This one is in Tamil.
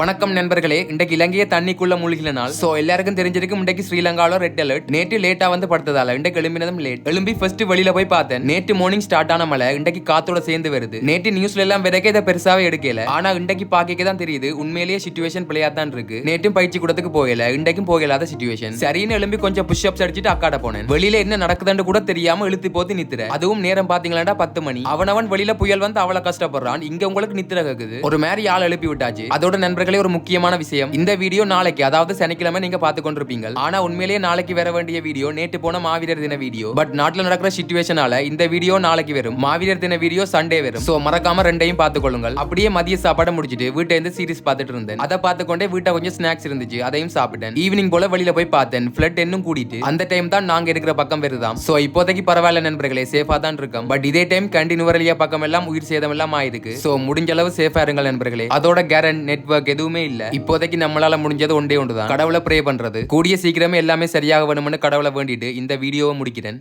வணக்கம் நண்பர்களே இன்றைக்கு இலங்கையை தண்ணிக்குள்ள மூழ்கின நாள் சோ எல்லாருக்கும் தெரிஞ்சிருக்கும் இன்றைக்கு ஸ்ரீலங்காவில் ரெட் அலர்ட் நேற்று லேட்டா வந்து படுத்ததால இன்றைக்கு எழும்பினதும் லேட் எழும்பி ஃபர்ஸ்ட் வெளியில போய் பார்த்தேன். நேற்று மார்னிங் ஸ்டார்ட் ஆன மழை இன்றைக்கு காத்தோட சேர்ந்து வருது. நேற்று நியூஸ்ல எல்லாம் விதைக்க இதை பெருசாவே எடுக்கல. ஆனா இன்றைக்கு பாக்க தான் தெரியுது உண்மையிலேயே சுச்சுவேஷன் பிள்ளையா தான் இருக்கு. நேற்றும் பயிற்சி கூடத்துக்கு போகல இன்றைக்கும் போகலாத சுச்சுவேஷன் சரின்னு எழும்பி கொஞ்சம் புஷ் அப்ஸ் அடிச்சுட்டு அக்காட போனேன். வெளியில என்ன நடக்குதுன்னு கூட தெரியாம இழுத்து போத்து நித்துற. அதுவும் நேரம் பாத்தீங்களா பத்து மணி. அவனவன் வெளியில புயல் வந்து அவ்வளவு கஷ்டப்படுறான். இங்க உங்களுக்கு நித்திர கேக்குது. ஒரு மாதிரி ஆள் எழுப்பி விட்டாச்சு. அதோட நண்பர்கள் ஒரு முக்கியமான விஷயம். இந்த வீடியோ நாளைக்கு அதாவது சனிக்கிழமை நீங்க பார்த்து கொண்டிருப்பீங்க ஆனா உண்மையிலேயே நாளைக்கு வர வேண்டிய வீடியோ நேற்று போன மாவீரர் தின வீடியோ. பட் நாட்டுல நடக்கிற சுச்சுவேஷனால இந்த வீடியோ நாளைக்கு வரும். மாவீரர் தின வீடியோ சண்டே வரும். சோ மறக்காம ரெண்டையும் பார்த்து கொள்ளுங்கள். அப்படியே மதிய சாப்பாடு முடிச்சிட்டு வீட்டை இருந்து சீரிஸ் பார்த்துட்டு இருந்தேன். அதை பார்த்து கொண்டே வீட்டை கொஞ்சம் ஸ்நாக்ஸ் இருந்துச்சு அதையும் சாப்பிட்டேன். ஈவினிங் போல வெளியில போய் பார்த்தேன். ஃபிளட் இன்னும் கூட்டிட்டு அந்த டைம் தான் நாங்க இருக்கிற பக்கம் வருதாம் சோ இப்போதைக்கு பரவாயில்ல நண்பர்களே சேஃபா தான் இருக்கோம். பட் இதே டைம் கண்டி பக்கம் எல்லாம் உயிர் சேதம் எல்லாம் ஆயிருக்கு. சோ முடிஞ்ச அளவு சேஃபா இருங்கள் நண்பர்களே. அதோட கேரண்ட் நெட்வொர்க் எதுவுமே இல்ல. இப்போதைக்கு நம்மளால முடிஞ்சது ஒன்றே ஒன்றுதான். கடவுளை ப்ரே பண்றது. கூடிய சீக்கிரமே எல்லாமே சரியாக வேணும்னு கடவுளை வேண்டிட்டு இந்த வீடியோவை முடிக்கிறேன்.